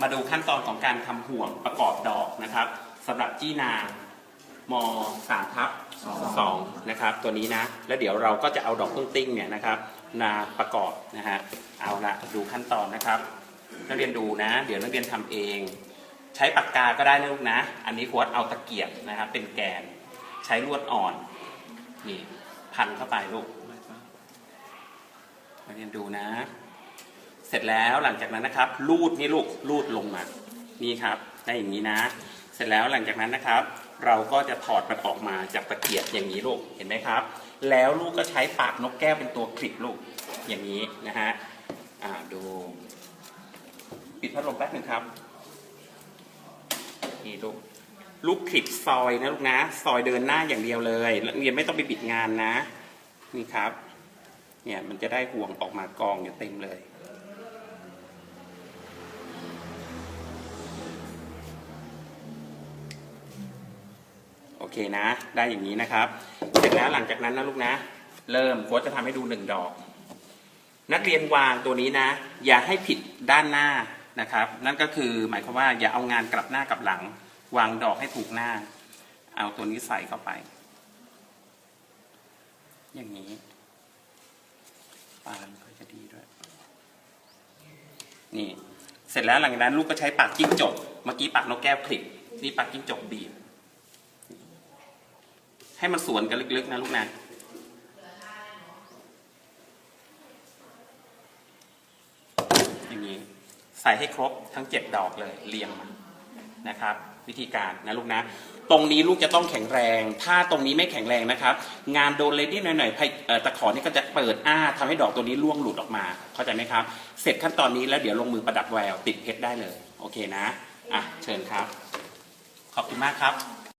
มาดูขั้นตอนของการทำห่วงประกอบดอกนะครับสำหรับจี้นางม3ทับ2นะครับตัวนี้นะ แล้วเดี๋ยวเราก็จะเอาดอกตุ้งติ้งเนี่ยนะครับมาประกอบนะฮะเอาละดูขั้นตอนนะครับ นักเรียนดูนะ เดี๋ยวนักเรียนทำเอง ใช้ปากกาก็ได้นะลูกนะ อันนี้โค้ดเอาตะเกียบนะครับเป็นแกน ใช้ลวดอ่อนนี่พันเข้าไปลูกนักเรียนดูนะ เสร็จแล้วหลังจากนั้นนะครับรูดนี่ลูกรูดลงมา นี่ครับได้อย่างนี้นะ เสร็จแล้วหลังจากนั้นนะครับ เราก็จะถอดมันออกมาจากตะเกียบอย่างนี้ลูกเห็นไหมครับ แล้วลูกก็ใช้ปากนกแก้วเป็นตัวคลิปลูกอย่างนี้นะฮะอ่าดูปิดพัดลมแป๊บหนึ่งครับนี่ลูกลูกคลิปซอยนะลูกนะ ซอยเดินหน้าอย่างเดียวเลยนักเรียนไม่ต้องไปบิดงานนะ นี่ครับ เนี่ยมันจะได้ห่วงออกมากองอยู่เต็มเลย เคนะ ได้อย่างนี้นะครับ เสร็จแล้วหลังจากนั้นนะลูกนะ เริ่มโค้ชจะทำให้ดูหนึ่งดอก นักเรียนวางตัวนี้นะ อย่าให้ผิดด้านหน้านะครับ นั่นก็คือหมายความว่าอย่าเอางานกลับหน้ากลับหลัง วางดอกให้ถูกหน้า เอาตัวนี้ใส่เข้าไป อย่างนี้ปานก็จะดีด้วย นี่ เสร็จแล้วหลังจากนั้นลูกก็ใช้ปากจิ้งจก เมื่อกี้ปากนกแก้วคลิปนี่ปากจิ้งจกบีบ ให้มันสวนกันลึกๆนะลูกนะอย่างนี้ใส่ให้ครบทั้งเจ็ดดอกเลยเรียงมานนะครับ วิธีการนะลูกนะ ตรงนี้ลูกจะต้องแข็งแรง ถ้าตรงนี้ไม่แข็งแรงนะครับ งานโดนเลดนิดหน่อยๆไพ่ตะขอนี่ก็จะเปิดอ้าทำให้ดอกตัวนี้ร่วงหลุดออกมาเข้าใจไหมครับ เสร็จขั้นตอนนี้แล้วเดี๋ยวลงมือประดับแววติดเพชรได้เลย โอเคนะอะเชิญครับ ขอบคุณมากครับ